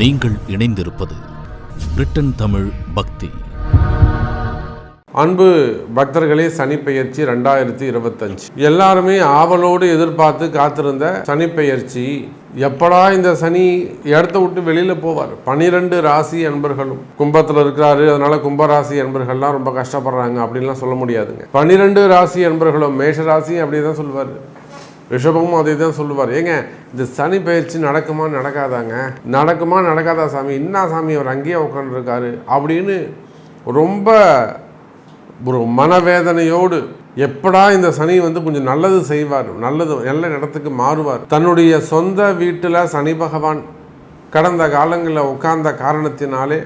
நீங்கள் இணைந்திருப்பது பிரிட்டன் தமிழ் பக்தி. அன்பு பக்தர்களே சனிப்பெயர்ச்சி ரெண்டாயிரத்தி இருபத்தஞ்சு. எல்லாருமே ஆவலோடு எதிர்பார்த்து காத்திருந்த சனிப்பெயர்ச்சி. எப்படா இந்த சனி இடத்த விட்டு வெளியில் போவார்? பனிரெண்டு ராசி அன்பர்களும். கும்பத்தில் இருக்கிறாரு அதனால கும்பராசி அன்பர்கள்லாம் ரொம்ப கஷ்டப்படுறாங்க அப்படின்லாம் சொல்ல முடியாதுங்க. பனிரெண்டு ராசி அன்பர்களும் மேஷ ராசி அப்படி தான் சொல்லுவார் ரிஷபமும் அதே தான் சொல்லுவார். ஏங்க இந்த சனி பயிற்சி நடக்குமா நடக்காதாங்க? நடக்குமா நடக்காதா சாமி? என்ன சாமி அவர் அங்கேயே உட்காந்துருக்காரு அப்படின்னு ரொம்ப ஒரு மனவேதனையோடு எப்படா இந்த சனி வந்து கொஞ்சம் நல்லது செய்வார் நல்லது நல்ல இடத்துக்கு மாறுவார். தன்னுடைய சொந்த வீட்டில் சனி பகவான் கடந்த காலங்களில் உட்கார்ந்த காரணத்தினாலே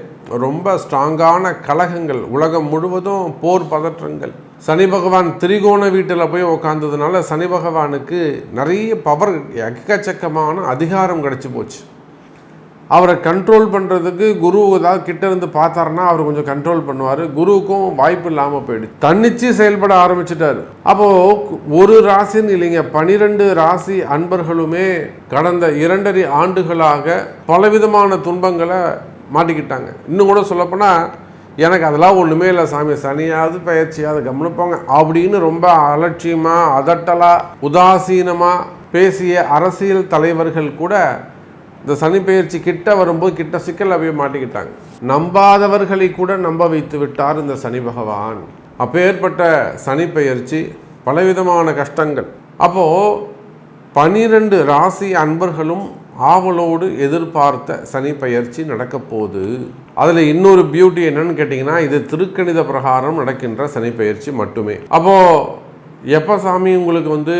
ரொம்ப ஸ்ட்ராங்கான கலகங்கள் உலகம் முழுவதும் போர் பதற்றங்கள். சனி பகவான் திரிகோண வீட்டில் போய் உட்காந்ததுனால சனி பகவானுக்கு நிறைய பவர் எக்கச்சக்கமான அதிகாரம் கிடச்சி போச்சு. அவரை கண்ட்ரோல் பண்ணுறதுக்கு குரு ஏதாவது கிட்ட இருந்து பார்த்தாருன்னா அவர் கொஞ்சம் கண்ட்ரோல் பண்ணுவார். குருவுக்கும் வாய்ப்பு இல்லாமல் போயிடுச்சு. தன்னிச்சு செயல்பட ஆரம்பிச்சிட்டார். அப்போது ஒரு ராசின்னு இல்லைங்க பனிரெண்டு ராசி அன்பர்களுமே கடந்த இரண்டரை ஆண்டுகளாக பலவிதமான துன்பங்களை மாட்டிக்கிட்டாங்க. இன்னும் கூட சொல்லப்போனால் எனக்கு அதெல்லாம் ஒன்றுமே இல்லை சாமி. சனியாவது பயிற்சியாவது கவனிப்போங்க அப்படின்னு ரொம்ப அலட்சியமாக அதட்டலாக உதாசீனமாக பேசிய அரசியல் தலைவர்கள் கூட இந்த சனி பயிற்சி கிட்ட வரும்போது கிட்ட சிக்கல் அப்படியே மாட்டிக்கிட்டாங்க. நம்பாதவர்களை கூட நம்ப வைத்து விட்டார் இந்த சனி பகவான். அப்பேற்பட்ட சனி பயிற்சி பலவிதமான கஷ்டங்கள். அப்போது பனிரெண்டு ராசி அன்பர்களும் ஆவலோடு எதிர்பார்த்த சனி பயிற்சி நடக்கப்போகுது. அதில் இன்னொரு பியூட்டி என்னன்னு கேட்டிங்கன்னா இது திருக்கணித பிரகாரம் நடக்கின்ற சனி மட்டுமே. அப்போது எப்போ சாமி உங்களுக்கு வந்து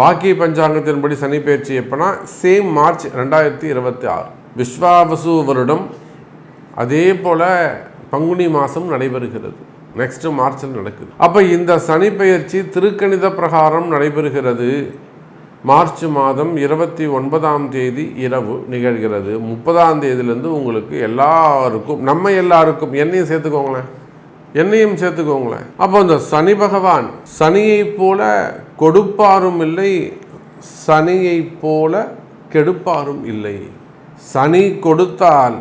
வாக்கிய பஞ்சாங்கத்தின்படி சனி பெயர்ச்சி எப்போனா சேம் மார்ச் ரெண்டாயிரத்தி இருபத்தி ஆறு. விஸ்வாவசு வருடம் அதே போல் பங்குனி மாதம் நடைபெறுகிறது. நெக்ஸ்ட் மார்ச்சில் நடக்குது. அப்போ இந்த சனி திருக்கணித பிரகாரம் நடைபெறுகிறது. மார்ச் மாதம் இருபத்தி ஒன்பதாம் தேதி இரவு நிகழ்கிறது. முப்பதாம் தேதியிலேருந்து உங்களுக்கு எல்லாருக்கும் நம்ம எல்லாருக்கும் என்னையும் சேர்த்துக்கோங்களேன். என்னையும் சேர்த்துக்கோங்களேன். அப்போ இந்த சனி பகவான் சனியைப் போல கொடுப்பாரும் இல்லை சனியைப் போல கெடுப்பாரும் இல்லை. சனி கொடுத்தால்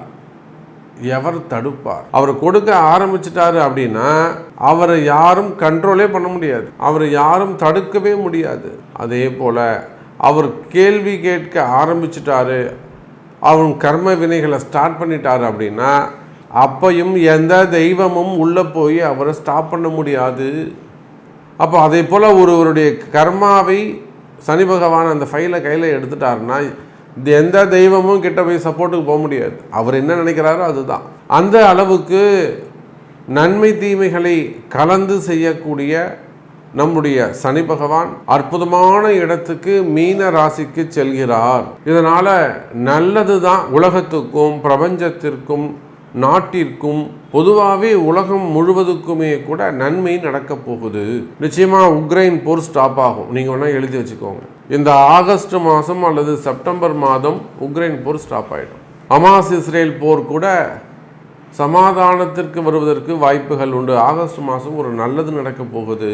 எவர் தடுப்பார்? அவர் கொடுக்க ஆரம்பிச்சிட்டாரு அப்படின்னா அவரை யாரும் கண்ட்ரோலே பண்ண முடியாது. அவரை யாரும் தடுக்கவே முடியாது. அதே போல அவர் கேள்வி கேட்க ஆரம்பிச்சிட்டாரு. அவன் கர்ம வினைகளை ஸ்டார்ட் பண்ணிட்டாரு அப்படின்னா அப்பையும் எந்த தெய்வமும் உள்ளே போய் அவரை ஸ்டாப் பண்ண முடியாது. அப்போ அதே போல் ஒருவருடைய கர்மாவை சனி பகவான் அந்த ஃபைலை கையில் எடுத்துட்டாருன்னா எந்த தெய்வமும் கிட்ட போய் சப்போர்ட்டுக்கு போக முடியாது. அவர் என்ன நினைக்கிறாரோ அதுதான். அந்த அளவுக்கு நன்மை தீமைகளை கலந்து செய்யக்கூடிய நம்முடைய சனி பகவான் அற்புதமான இடத்துக்கு மீன ராசிக்கு செல்கிறார். இதனால நல்லது தான் உலகத்துக்கும் பிரபஞ்சத்திற்கும் நாட்டிற்கும் பொதுவாகவே உலகம் முழுவதுக்குமே கூட நன்மை நடக்க போகுது. நிச்சயமா உக்ரைன் போர் ஸ்டாப் ஆகும். நீங்க வேணா எழுதி வச்சுக்கோங்க. இந்த ஆகஸ்ட் மாதம் அல்லது செப்டம்பர் மாதம் உக்ரைன் போர் ஸ்டாப் ஆயிடும். அமாஸ் இஸ்ரேல் போர் கூட சமாதானத்திற்கு வருவதற்கு வாய்ப்புகள் உண்டு. ஆகஸ்ட் மாதம் ஒரு நல்லது நடக்க போகுது.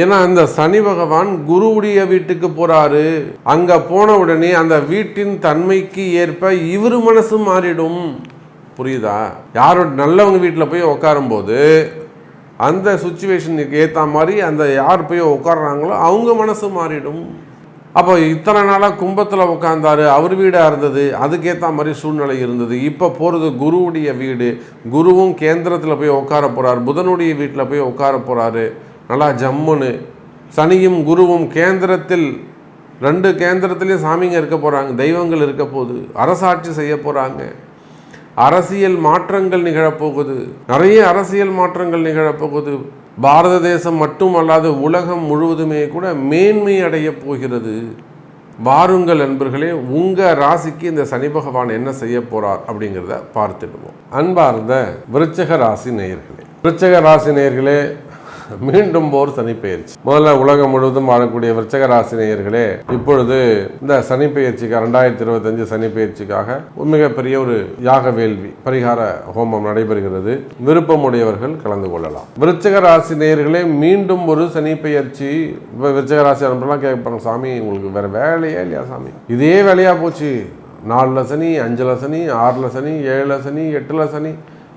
ஏன்னா அந்த சனி பகவான் குருவுடைய வீட்டுக்கு போறாரு. அங்க போன உடனே அந்த வீட்டின் தன்மைக்கு ஏற்ப இவர் மனசு மாறிடும். புரியுதா? யாரோட நல்லவங்க வீட்டில் போய் உட்காரும்போது அந்த சுச்சுவேஷனுக்கு ஏற்ற மாதிரி அந்த யார் போய் உட்காடுறாங்களோ அவங்க மனசு மாறிடும். அப்போ இத்தனை நாளாக கும்பத்தில் உட்காந்தாரு அவர் வீடாக இருந்தது அதுக்கேற்ற மாதிரி சூழ்நிலை இருந்தது. இப்போ போகிறது குருவுடைய வீடு. குருவும் கேந்திரத்தில் போய் உட்கார போகிறார் புதனுடைய வீட்டில் போய் உட்கார போகிறாரு நல்லா ஜம்முன்னு. சனியும் குருவும் கேந்திரத்தில் ரெண்டு கேந்திரத்துலேயும் சாமிங்க இருக்க போகிறாங்க தெய்வங்கள் இருக்க போகுது அரசாட்சி செய்ய போகிறாங்க அரசியல் மாற்றங்கள் நிகழப்போகுது நிறைய அரசியல் மாற்றங்கள் நிகழப்போகுது பாரத தேசம் மட்டுமல்லாது உலகம் முழுவதுமே கூட மேன்மை அடைய போகிறது. வாருங்கள் நண்பர்களே உங்கள் ராசிக்கு இந்த சனி பகவான் என்ன செய்ய போகிறார் அப்படிங்கிறத பார்த்துடுவோம். அன்பார்ந்த விருச்சக ராசி நேயர்களே விருச்சக ராசி நேயர்களே மீண்டும் போர் சனிப்பெயர்ச்சி முதல்ல உலகம் முழுவதும் வாழக்கூடிய விருச்சக ராசினியர்களே இப்பொழுது இந்த சனி ரெண்டாயிரத்தி இருபத்தஞ்சு சனி பெயர்ச்சிக்காக மிகப்பெரிய ஒரு யாக வேள்வி பரிகார ஹோமம் நடைபெறுகிறது. விருப்பமுடையவர்கள் கலந்து கொள்ளலாம். விருச்சக ராசி நேயர்களே மீண்டும் ஒரு சனி பெயர்ச்சி. இப்போ விருச்சக ராசி அனுப்பலாம் கேட்பாங்க சாமி உங்களுக்கு வேற வேலையே இல்லையா சாமி? இதே வேலையா போச்சு. நாலில் சனி அஞ்சில் சனி ஆறில் சனி ஏழில் சனி எட்டில் சனி.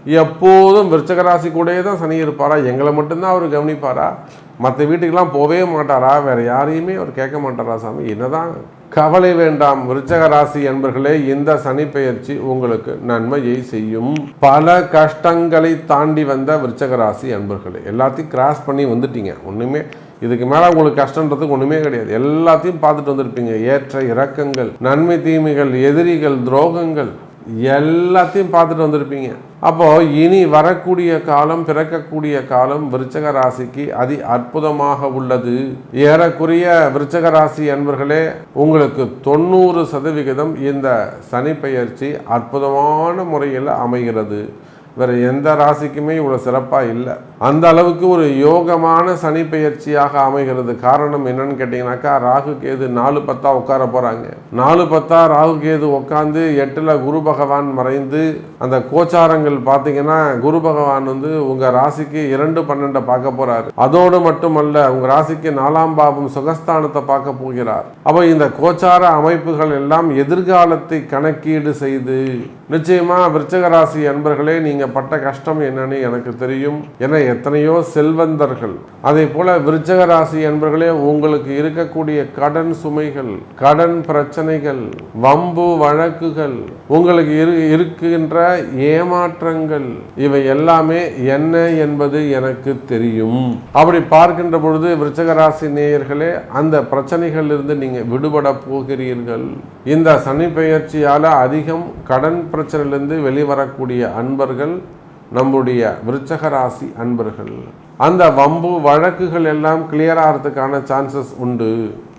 எப்போதும் விருச்சகராசி கூடயே தான் சனி இருப்பாரா? எங்களை மட்டும்தான் அவர் கவனிப்பாரா? மற்ற வீட்டுக்கெல்லாம் போகவே மாட்டாரா? வேற யாரையுமே அவர் கேட்க மாட்டாரா சாமி? என்னதான்? கவலை வேண்டாம் விருச்சக ராசி என்பர்களே இந்த சனி பெயர்ச்சி உங்களுக்கு நன்மையை செய்யும். பல கஷ்டங்களை தாண்டி வந்த விருச்சக ராசி என்பர்களே எல்லாத்தையும் கிராஸ் பண்ணி வந்துட்டீங்க. ஒன்றுமே இதுக்கு மேலே உங்களுக்கு கஷ்டன்றதுக்கு ஒன்றுமே கிடையாது. எல்லாத்தையும் பார்த்துட்டு வந்திருப்பீங்க. ஏற்ற இறக்கங்கள் நன்மை தீமைகள் எதிரிகள் துரோகங்கள் எல்லாத்தையும் பார்த்துட்டு வந்திருப்பீங்க. அப்போ இனி வரக்கூடிய காலம் பிறக்கக்கூடிய காலம் விருச்சக ராசிக்கு அதி அற்புதமாக உள்ளது. ஏறக்குறைய விருச்சக ராசி அன்பர்களே உங்களுக்கு தொண்ணூறு சதவிகிதம் இந்த சனி பெயர்ச்சி அற்புதமான முறையில் அமைகிறது. வேற எந்த ராசிக்குமே இவ்வளோ சிறப்பாக இல்லை. அந்த அளவுக்கு ஒரு யோகமான சனி பெயர்ச்சியாக அமைகிறது காரணம் என்னன்னு கேட்டிங்கனாக்கா ராகு கேது நாலு பத்தா உட்கார போகிறாங்க நாலு பத்தா ராகு கேது உட்காந்து எட்டில் குரு பகவான் மறைந்து அந்த கோச்சாரங்கள் பார்த்தீங்கன்னா குரு பகவான் வந்து உங்கள் ராசிக்கு இரண்டு பன்னெண்டை பார்க்க போகிறாரு அதோடு மட்டுமல்ல உங்கள் ராசிக்கு நாலாம் பாவம் சுகஸ்தானத்தை பார்க்க போகிறார். அப்போ இந்த கோச்சார அமைப்புகள் எல்லாம் எதிர்காலத்தை கணக்கீடு செய்து நிச்சயமா விருச்சக ராசி அன்பர்களே பட்ட கஷ்டம் என்னன்னு எனக்கு தெரியும். என எத்தனையோ செல்வந்தர்கள். அதே போல விருச்சக ராசி அன்பர்களே உங்களுக்கு இருக்கக்கூடிய கடன் சுமைகள் கடன் பிரச்சனைகள் வம்பு வழக்குகள் உங்களுக்கு இரு இருக்கின்ற ஏமாற்றங்கள் இவை எல்லாமே என்ன என்பது எனக்கு தெரியும். அப்படி பார்க்கின்ற பொழுது விருச்சக ராசி நேயர்களே அந்த பிரச்சனைகள் இருந்து நீங்க விடுபட போகிறீர்கள். இந்த சனி பெயர்ச்சியால அதிகம் கடன் பிரச்சனையிலிருந்து வெளிவரக்கூடிய அன்பர்கள் நம்முடைய விருச்சக ராசி அன்பர்கள் அந்த வம்பு வழக்குகள் எல்லாம் கிளியர் ஆகிறதுக்கான சான்சஸ் உண்டு.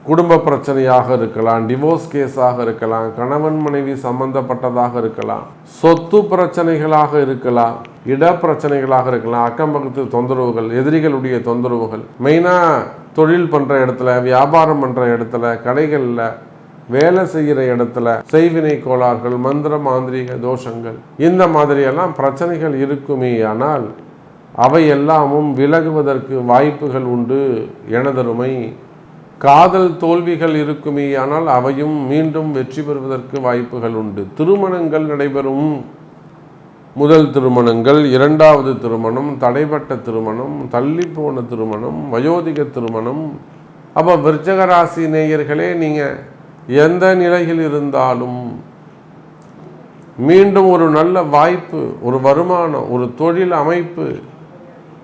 குடும்ப பிரச்சனையாக இருக்கலாம் டிவோர்ஸ் கேஸாக இருக்கலாம் கணவன் மனைவி சம்பந்தப்பட்டதாக இருக்கலாம் சொத்து பிரச்சனைகளாக இருக்கலாம் இட பிரச்சனைகளாக இருக்கலாம் அக்கம் பக்கத்து தொந்தரவுகள் எதிரிகளுடைய தொந்தரவுகள். மெயினாக தொழில் பண்ணுற இடத்துல வியாபாரம் பண்ணுற இடத்துல கடைகளில் வேலை செய்கிற இடத்துல செய்வினை கோளாறுகள் மந்திர மாந்திரீக தோஷங்கள் இந்த மாதிரியெல்லாம் பிரச்சனைகள் இருக்குமே ஆனால் அவை எல்லாமும் விலகுவதற்கு வாய்ப்புகள் உண்டு எனதருமை. காதல் தோல்விகள் இருக்குமே ஆனால் அவையும் மீண்டும் வெற்றி பெறுவதற்கு வாய்ப்புகள் உண்டு. திருமணங்கள் நடைபெறும். முதல் திருமணங்கள் இரண்டாவது திருமணம் தடைப்பட்ட திருமணம் தள்ளி போன திருமணம் வயோதிக திருமணம். அப்போ விருச்சக ராசி நேயர்களே நீங்கள் எந்த நிலையில் இருந்தாலும் மீண்டும் ஒரு நல்ல வாய்ப்பு ஒரு வருமானம் ஒரு தொழில் அமைப்பு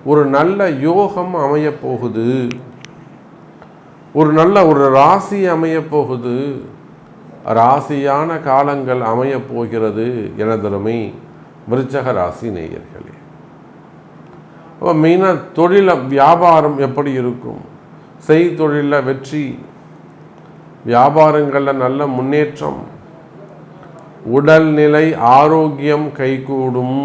ஒரு நல்ல யோகம் அமையப் போகுது. ஒரு நல்ல ஒரு ராசி அமையப் போகுது. ராசியான காலங்கள் அமையப் போகிறது எனதருமை விருச்சக ராசி நேயர்களே. மெயினாக தொழில வியாபாரம் எப்படி இருக்கும்? செய்தொழிலில் வெற்றி வியாபாரங்களில் நல்ல முன்னேற்றம். உடல்நிலை ஆரோக்கியம் கைகூடும்.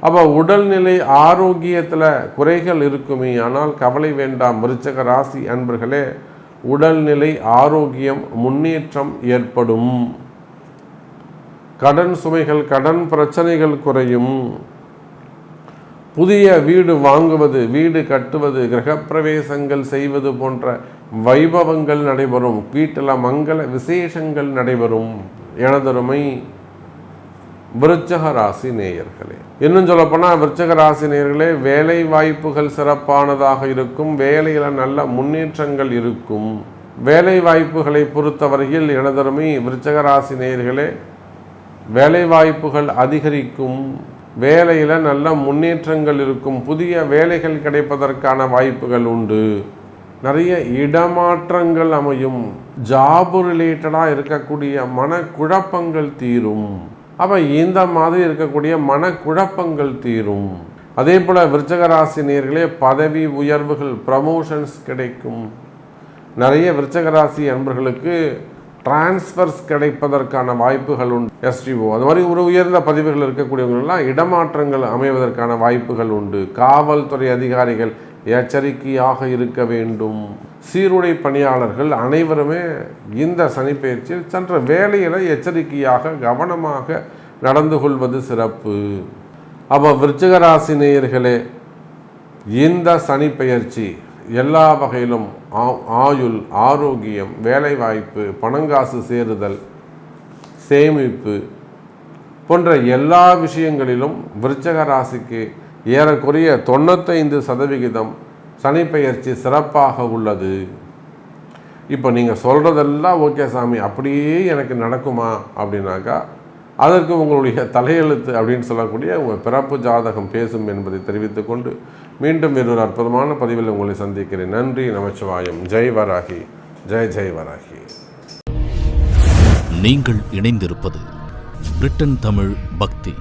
அப்போ உடல்நிலை ஆரோக்கியத்தில் குறைகள் இருக்குமே ஆனால் கவலை வேண்டாம். விருச்சக ராசி அன்பர்களே உடல்நிலை ஆரோக்கியம் முன்னேற்றம் ஏற்படும். கடன் சுமைகள் கடன் பிரச்சனைகள் குறையும். புதிய வீடு வாங்குவது வீடு கட்டுவது கிரகப்பிரவேசங்கள் செய்வது போன்ற வைபவங்கள் நடைபெறும். வீட்டில் மங்கள விசேஷங்கள் நடைபெறும். எனதருமை விருச்சக ராசி நேயர்களே. இன்னும் சொல்லப்போனால் விருச்சக ராசி நேயர்களே வேலை வாய்ப்புகள் சிறப்பானதாக இருக்கும். வேலையில் நல்ல முன்னேற்றங்கள் இருக்கும். வேலை வாய்ப்புகளை பொறுத்தவரையில் எனதருமை விருச்சக ராசி நேயர்களே வேலை வாய்ப்புகள் அதிகரிக்கும். வேலையில் நல்ல முன்னேற்றங்கள் இருக்கும் புதிய வேலைகள் கிடைப்பதற்கான வாய்ப்புகள் உண்டு. நிறைய இடமாற்றங்கள் அமையும். ஜாப் ரிலேட்டடாக இருக்கக்கூடிய மனக்குழப்பங்கள் தீரும். அப்போ இந்த மாதிரி இருக்கக்கூடிய மனக்குழப்பங்கள் தீரும். அதே போல் விருச்சகராசினியர்களே பதவி உயர்வுகள் ப்ரமோஷன்ஸ் கிடைக்கும். நிறைய விருச்சகராசி அன்பர்களுக்கு டிரான்ஸ்ஃபர்ஸ் கிடைப்பதற்கான வாய்ப்புகள் உண்டு. எஸ்டிஓ அது மாதிரி ஒரு உயர்ந்த பதவிகள் இருக்கக்கூடியவங்களெல்லாம் இடமாற்றங்கள் அமைவதற்கான வாய்ப்புகள் உண்டு. காவல்துறை அதிகாரிகள் எச்சரிக்கையாக இருக்க வேண்டும். சீருடை பணியாளர்கள் அனைவருமே இந்த சனிப்பெயர்ச்சியில் சென்ற வேலையில் எச்சரிக்கையாக கவனமாக நடந்து கொள்வது சிறப்பு. அப்போ விருச்சிகராசி நேயர்களே இந்த சனிப்பெயர்ச்சி எல்லா வகையிலும் ஆ- ஆயுள் ஆரோக்கியம் வேலைவாய்ப்பு பணங்காசு சேருதல் சேமிப்பு போன்ற எல்லா விஷயங்களிலும் விருச்சக ராசிக்கு ஏறக்குறைய தொண்ணூத்தைந்து சதவிகிதம் சனிப்பெயர்ச்சி சிறப்பாக உள்ளது. இப்போ நீங்கள் சொல்கிறதெல்லாம் ஓகே சாமி அப்படியே எனக்கு நடக்குமா அப்படின்னாக்கா அதற்கு உங்களுடைய தலையெழுத்து அப்படின்னு சொல்லக்கூடிய உங்கள் பிறப்பு ஜாதகம் பேசும் என்பதை தெரிவித்துக்கொண்டு மீண்டும் இன்னொரு அற்புதமான பதிவில் உங்களை சந்திக்கிறேன். நன்றி நமச்சிவாயம். ஜெய் வராகி. ஜெய் ஜெய் வராகி. நீங்கள் இணைந்திருப்பது பிரிட்டன் தமிழ் பக்தி.